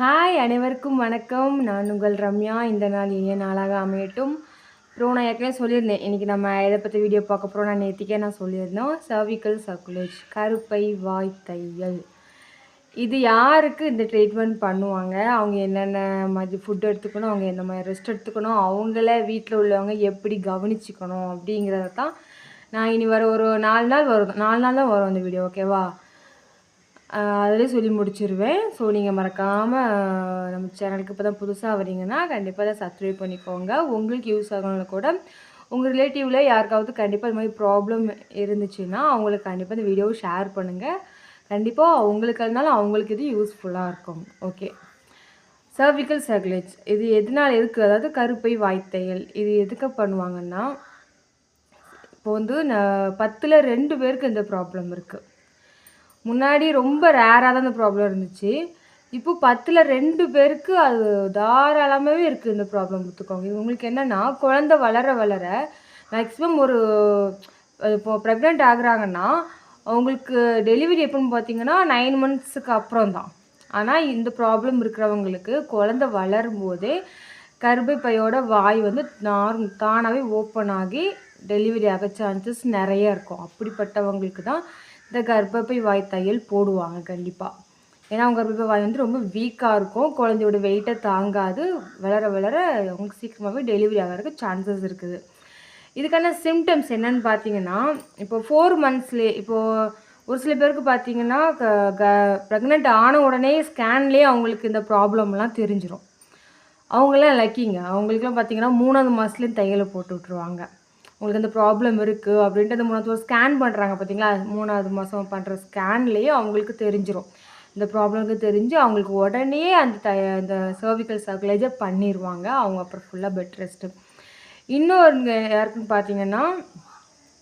Hi அனைவருக்கும் வணக்கம். நான் உங்கள் ரம்யா. இந்த நாள் இனிய நாளாக அமையட்டும். அப்புறம் நான் ஏற்கனவே சொல்லியிருந்தேன். இன்றைக்கி நம்ம எதை பற்றி வீடியோ பார்க்க போகிறோம் நான் நேற்றுக்கே நான் சொல்லியிருந்தோம். சர்விக்கல் சர்க்குலேஜ் கருப்பை வாய் தையல் இது யாருக்கு இந்த ட்ரீட்மெண்ட் பண்ணுவாங்க? அவங்க என்னென்ன மாதிரி ஃபுட் எடுத்துக்கணும்? அவங்க என்ன மாதிரி ரெஸ்ட் எடுத்துக்கணும்? அவங்கள வீட்டில் உள்ளவங்க எப்படி கவனிச்சிக்கணும்? அப்படிங்கிறத தான் நான் இனி வர ஒரு நாலு நாள் வரும். நாலு நாள் தான் வரும் அந்த வீடியோ ஓகேவா அதிலே சொல்லி முடிச்சிருவேன். ஸோ நீங்கள் மறக்காமல் நம்ம சேனலுக்கு இப்போ தான் புதுசாக வரீங்கன்னா கண்டிப்பாக அதை சப்ஸ்கிரைப் பண்ணிக்கோங்க. உங்களுக்கு யூஸ் ஆகணும்னு கூட உங்கள் ரிலேட்டிவில் யாருக்காவது கண்டிப்பாக இது மாதிரி ப்ராப்ளம் இருந்துச்சுன்னா அவங்களுக்கு கண்டிப்பாக இந்த வீடியோவை ஷேர் பண்ணுங்கள் கண்டிப்பாக அவங்களுக்கு இருந்தாலும் அவங்களுக்கு இது யூஸ்ஃபுல்லாக இருக்கும். ஓகே சர்விக்கல் சர்க்குலேஜ் இது எதனால் எதுக்கு? அதாவது கருப்பை வாய்த்தையல் இது எதுக்கு பண்ணுவாங்கன்னா இப்போ வந்து நான் பத்தில் ரெண்டு பேருக்கு இந்த ப்ராப்ளம் இருக்குது முன்னாடி ரொம்ப ரேராக தான் இந்த ப்ராப்ளம் இருந்துச்சு. இப்போ பத்தில் ரெண்டு பேருக்கு அது தாராளமாகவே இருக்குது இந்த ப்ராப்ளம் பார்த்துக்கோங்க உங்களுக்கு என்னென்னா குழந்த வளர வளர மேக்ஸிமம் ஒரு இப்போ ப்ரெக்னென்ட் ஆகுறாங்கன்னா அவங்களுக்கு டெலிவரி எப்போன்னு பார்த்தீங்கன்னா நைன் மந்த்ஸுக்கு அப்புறம் தான். ஆனால் இந்த ப்ராப்ளம் இருக்கிறவங்களுக்கு குழந்த வளரும் போதே கர்ப்பப்பையோட வாய் வந்து நார் தானாகவே ஓப்பன் ஆகி டெலிவரி ஆக சான்சஸ் நிறைய இருக்கும். அப்படிப்பட்டவங்களுக்கு தான் இந்த கர்ப்பப்பை வாய் தையல் போடுவாங்க கண்டிப்பாக ஏன்னா அவங்க கர்ப்பப்பை வாய் வந்து ரொம்ப வீக்காக இருக்கும். குழந்தையோட வெயிட்டை தாங்காது. வளர வளர அவங்களுக்கு சீக்கிரமாகவே டெலிவரி ஆகிறதுக்கு சான்சஸ் இருக்குது. இதுக்கான சிம்டம்ஸ் என்னன்னு பார்த்தீங்கன்னா இப்போ ஃபோர் மந்த்ஸ்லேயே இப்போது ஒரு சில பேருக்கு பார்த்தீங்கன்னா க க ப்ரெக்னென்ட் ஆன உடனே ஸ்கேன்லேயே அவங்களுக்கு இந்த ப்ராப்ளம்லாம் தெரிஞ்சிடும் அவங்களாம் லக்கிங்க அவங்களுக்குலாம் பார்த்தீங்கன்னா மூணாவது மாதத்துலேயும் தையலை போட்டு விட்ருவாங்க உங்களுக்கு அந்த ப்ராப்ளம் இருக்குது அப்படின்ட்டு அந்த மூணாவது ஸ்கேன் பண்ணுறாங்க பார்த்தீங்களா மூணாவது மாதம் பண்ணுற ஸ்கேன்லேயே அவங்களுக்கு தெரிஞ்சிடும் இந்த ப்ராப்ளம்க்கு தெரிஞ்சு அவங்களுக்கு உடனே அந்த த அந்த சர்விக்கல் சர்க்குலேஜை பண்ணிடுவாங்க அவங்க அப்புறம் ஃபுல்லாக பெட் ரெஸ்ட்டு இன்னொரு யாருக்குன்னு பார்த்தீங்கன்னா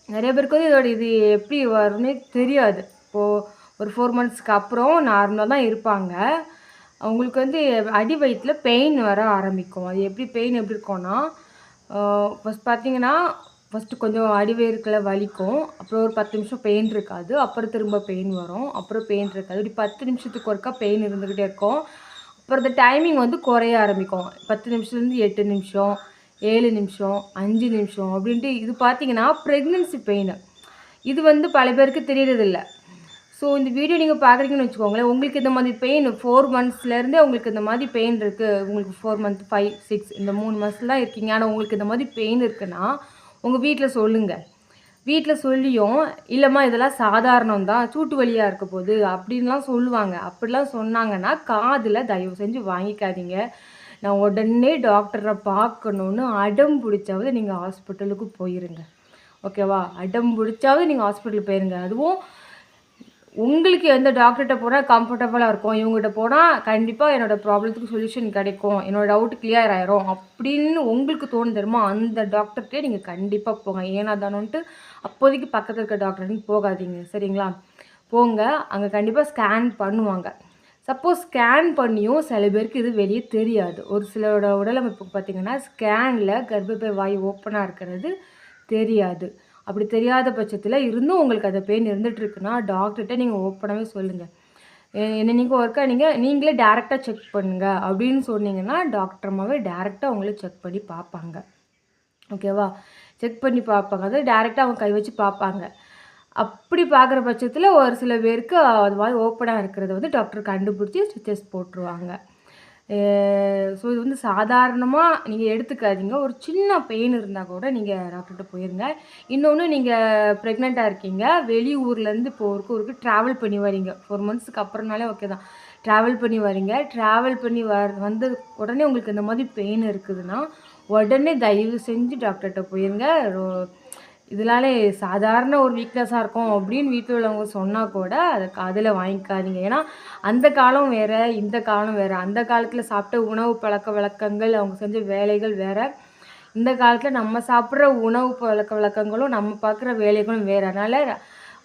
நிறைய பேருக்கு வந்து இதோட இது எப்படி வரும்னே தெரியாது. இப்போது ஒரு ஃபோர் மந்த்ஸ்க்கு அப்புறம் நார்மலாக தான் இருப்பாங்க. அவங்களுக்கு வந்து அடி வயிற்றில் பெயின் வர ஆரம்பிக்கும். அது எப்படி பெயின் எப்படி இருக்கும்னா ஃபஸ்ட் பார்த்தீங்கன்னா ஃபஸ்ட்டு கொஞ்சம் அடிவயிறுக்கில் வலிக்கும். அப்புறம் ஒரு பத்து நிமிஷம் பெயின் இருக்காது. அப்புறம் திரும்ப பெயின் வரும். அப்புறம் பெயின் இருக்காது. இப்படி பத்து நிமிஷத்துக்கு ஒருக்கா பெயின் இருந்துக்கிட்டே இருக்கும். அப்புறம் இந்த டைமிங் வந்து குறைய ஆரம்பிக்கும். பத்து நிமிஷத்துலேருந்து எட்டு நிமிஷம் ஏழு நிமிஷம் அஞ்சு நிமிஷம் அப்படின்ட்டு இது பார்த்தீங்கன்னா ப்ரெக்னென்சி பெயின் இது வந்து பல பேருக்கு தெரியறதில்ல. ஸோ இந்த வீடியோ நீங்கள் பார்க்குறீங்கன்னு வச்சுக்கோங்களேன். உங்களுக்கு இந்த மாதிரி பெயின் ஃபோர் மந்த்ஸ்லேருந்தே உங்களுக்கு இந்த மாதிரி பெயின் இருக்குது உங்களுக்கு ஃபோர் மந்த் ஃபைவ் சிக்ஸ் இந்த மூணு மந்த்ஸ் தான் இருக்கீங்க. ஆனால் உங்களுக்கு இந்த மாதிரி பெயின் இருக்குன்னா உங்கள் வீட்டில் சொல்லுங்கள் வீட்டில் சொல்லியும் இல்லைம்மா இதெல்லாம் சாதாரணம் தான். சூட்டு வழியாக இருக்க போது அப்படின்லாம் சொல்லுவாங்க. அப்படிலாம் சொன்னாங்கன்னா காதில் தயவு செஞ்சு வாங்கிக்காதீங்க. நான் உடனே டாக்டரை பார்க்கணுன்னு அடம் பிடிச்சாவது நீங்கள் ஹாஸ்பிட்டலுக்கு போயிருங்க. ஓகேவா? அடம் பிடிச்சாவது நீங்கள் ஹாஸ்பிட்டலுக்கு போயிருங்க. அதுவும் உங்களுக்கு எந்த டாக்டர்கிட்ட போனால் கம்ஃபர்டபுளாக இருக்கும். இவங்ககிட்ட போனால் கண்டிப்பாக என்னோடய ப்ராப்ளத்துக்கு சொல்யூஷன் கிடைக்கும். என்னோடய டவுட் கிளியர் ஆயிரும். அப்படின்னு உங்களுக்கு தோணும் அந்த டாக்டர்கிட்டே நீங்கள் கண்டிப்பாக போங்க. ஏன்னா தானோன்ட்டு அப்போதைக்கு பக்கத்தில் இருக்க டாக்டர்னு போகாதீங்க. சரிங்களா? போங்க. அங்கே கண்டிப்பாக ஸ்கேன் பண்ணுவாங்க. சப்போஸ் ஸ்கேன் பண்ணியும் சில பேருக்கு இது வெளியே தெரியாது. ஒரு சிலரோட உடலமைப்பு பார்த்திங்கன்னா ஸ்கேனில் கர்ப்பப்பை வாய் ஓப்பனாக இருக்கிறது தெரியாது. அப்படி தெரியாத பட்சத்தில் இருந்தும் உங்களுக்கு அந்த பெயின் இருந்துகிட்ருக்குன்னா டாக்டர்கிட்ட நீங்கள் ஓப்பனாகவே சொல்லுங்கள் என்ன நீங்கள் ஒர்க்காக நீங்கள் நீங்களே டேரெக்டாக செக் பண்ணுங்கள் அப்படின்னு சொன்னீங்கன்னா டாக்டர்மாவே டேரெக்டாக அவங்களே செக் பண்ணி பார்ப்பாங்க. ஓகேவா செக் பண்ணி பார்ப்பாங்க. அதாவது டேரெக்டாக அவங்க கை வச்சு பார்ப்பாங்க. அப்படி பார்க்குற பட்சத்தில் ஒரு சில பேருக்கு அது மாதிரி ஓப்பனாக இருக்கிறத வந்து டாக்டர் கண்டுபிடிச்சி ஸ்டிச்சஸ் போட்டுருவாங்க. ஸோ இது வந்து சாதாரணமாக நீங்கள் எடுத்துக்காதீங்க. ஒரு சின்ன பெயின் இருந்தால் கூட நீங்கள் டாக்டர்கிட்ட போயிருங்க. இன்னொன்று நீங்கள் ப்ரெக்னெண்ட்டாக இருக்கீங்க. வெளியூர்லேருந்து இப்போ ஒரு ஊருக்கு ட்ராவல் பண்ணி வரீங்க. ஃபோர் மந்த்ஸுக்கு அப்புறம்னாலே ஓகே தான். ட்ராவல் பண்ணி வரீங்க. ட்ராவல் பண்ணி வர வந்து உடனே உங்களுக்கு இந்த மாதிரி பெயின் இருக்குதுன்னா உடனே தயவு செஞ்சு டாக்டர்கிட்ட போயிருங்க. இதனாலே சாதாரண ஒரு வீக்னஸாக இருக்கும் அப்படின்னு வீட்டில் உள்ளவங்க சொன்னால் கூட அதை காதில் வாங்கிக்காதீங்க. ஏன்னா அந்த காலம் வேறு இந்த காலம் வேறு. அந்த காலத்தில் சாப்பிட்ட உணவு பழக்க வழக்கங்கள் அவங்க செஞ்ச வேலைகள் வேறு. இந்த காலத்தில் நம்ம சாப்பிட்ற உணவு பழக்க வழக்கங்களும் நம்ம பார்க்குற வேலைகளும் வேறு. அதனால்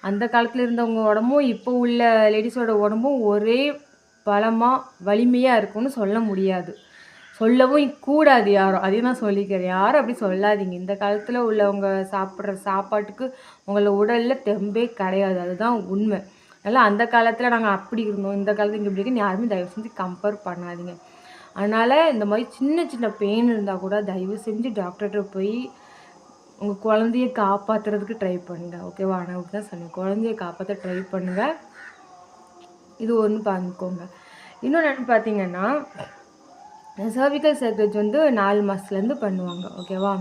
அந்த காலத்தில் இருந்தவங்க உடம்பும் இப்போ உள்ள லேடிஸோட உடம்பும் ஒரே பலமாக வலிமையாக இருக்கும்னு சொல்ல முடியாது. சொல்லவும் கூடாது யாரும் அதையும் நான் சொல்லிக்கிறேன். யாரும் அப்படி சொல்லாதீங்க. இந்த காலத்தில் உள்ளவங்க சாப்பிட்ற சாப்பாட்டுக்கு உங்களை உடலில் தெம்பே கிடையாது. அதுதான் உண்மை. அதனால் அந்த காலத்தில் நாங்கள் அப்படி இருந்தோம். இந்த காலத்தில் இங்கே இப்படி இருக்குன்னு யாருமே தயவு செஞ்சு கம்பேர் பண்ணாதீங்க. அதனால் இந்த மாதிரி சின்ன சின்ன பெயின் இருந்தால் கூட தயவு செஞ்சு டாக்டர்கிட்ட போய் உங்கள் குழந்தைய காப்பாற்றுறதுக்கு ட்ரை பண்ணுங்கள் ஓகேவா நான் அப்படி தான் சொன்னேன். குழந்தைய காப்பாற்ற ட்ரை பண்ணுங்கள் இது ஒன்று பார்த்துக்கோங்க இன்னொன்று பார்த்தீங்கன்னா சர்விக்கல் சர்க்கரேஜ் வந்து நாலு மாதத்துலேருந்து பண்ணுவாங்க ஓகேவா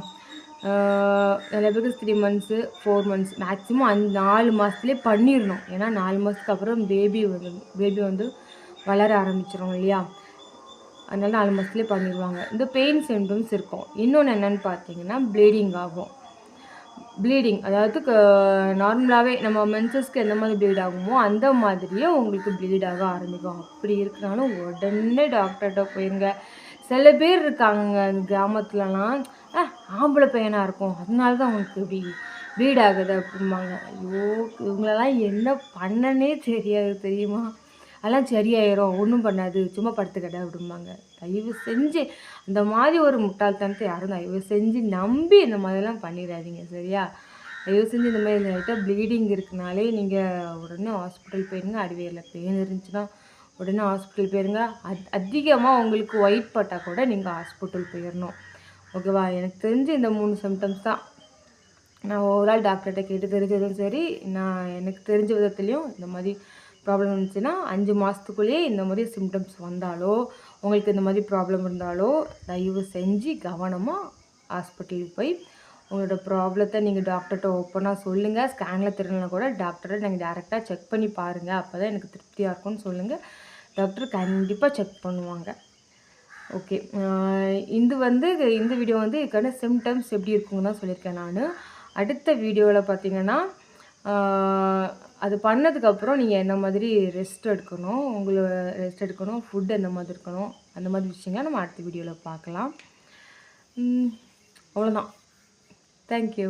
நிறைய பேருக்கு three months four months maximum அஞ்சு நாலு மாதத்துலேயே பண்ணிடணும் ஏன்னா நாலு மாதத்துக்கு அப்புறம் பேபி வந்து பேபி வந்து வளர ஆரம்பிச்சிடும் இல்லையா? அதனால் நாலு மாதத்துலேயே பண்ணிடுவாங்க இந்த பெயின் சிம்டம்ஸ் இருக்கும். இன்னொன்று என்னென்னு பார்த்தீங்கன்னா ப்ளீடிங் ஆகும். ப்ளீடிங் அதாவது நார்மலாகவே நம்ம மென்சஸ்க்கு எந்த மாதிரி ப்ளீட் ஆகுமோ அந்த மாதிரியே உங்களுக்கு ப்ளீட் ஆக ஆரம்பிக்கும். அப்படி இருக்கனாலும் உடனே டாக்டர்கிட்ட போயிருங்க. சில பேர் இருக்காங்க கிராமத்துலலாம். "ஆ, ஆம்பளை பையனாக இருக்கும். அதனால தான் அவங்களுக்கு இப்படி ப்ளீட் ஆகுது அப்படிம்பாங்க. ஐயோ இவங்களெல்லாம் என்ன பண்ணனே தெரியாது தெரியுமா? அதெல்லாம் சரியாயிரும் ஒன்றும் பண்ணாது சும்மா படுத்துக்கிட அப்படிம்பாங்க தயவு செஞ்சு அந்த மாதிரி ஒரு முட்டாள்தனத்தை யாரும் தயவு செஞ்சு நம்பி இந்த மாதிரிலாம் பண்ணிடாதீங்க சரியா? தயவு செஞ்சு இந்த மாதிரி லைட்டாக ப்ளீடிங் இருக்குனாலே நீங்கள் உடனே ஹாஸ்பிட்டல் போயிருங்க அடிவேரில் பெயின் இருந்துச்சுன்னா உடனே ஹாஸ்பிட்டல் போயிருங்க. அத் அதிகமாக உங்களுக்கு ஒயிட் பட்டால் கூட நீங்கள் ஹாஸ்பிட்டல் போயிடணும் ஓகேவா? எனக்கு தெரிஞ்சு இந்த மூணு சிம்டம்ஸ் தான். நான் ஓவரால் டாக்டர்கிட்ட கேட்டு தெரிஞ்சதும் சரி நான் எனக்கு தெரிஞ்ச விதத்துலேயும் இந்த மாதிரி ப்ராப்ளம் இருந்துச்சுன்னா அஞ்சு மாதத்துக்குள்ளேயே இந்த மாதிரி சிம்டம்ஸ் வந்தாலோ உங்களுக்கு இந்த மாதிரி ப்ராப்ளம் இருந்தாலோ தயவு செஞ்சு கவனமாக ஹாஸ்பிட்டலுக்கு போய் உங்களோட ப்ராப்ளத்தை நீங்கள் டாக்டர்கிட்ட ஓப்பனாக சொல்லுங்கள் ஸ்கேனில் தெரியலனா கூட டாக்டரை நீங்கள் டேரெக்டாக செக் பண்ணி பாருங்கள் அப்போ தான் எனக்கு திருப்தியாக இருக்கும்னு சொல்லுங்கள் டாக்டர் கண்டிப்பாக செக் பண்ணுவாங்க. ஓகே இது வந்து இந்த வீடியோ வந்து இதுக்கான சிம்டம்ஸ் எப்படி இருக்குங்க தான் சொல்லியிருக்கேன் நான். அடுத்த வீடியோவில் பார்த்தீங்கன்னா அது பண்ணதுக்கப்புறம் நீங்கள் என்ன மாதிரி ரெஸ்ட் எடுக்கணும் உங்களை ரெஸ்ட் எடுக்கணும் ஃபுட் என்ன மாதிரி இருக்கணும் அந்த மாதிரி விஷயங்களை நம்ம அடுத்த வீடியோவில் பார்க்கலாம். ம், அவ்வளோதான் தேங்க்யூ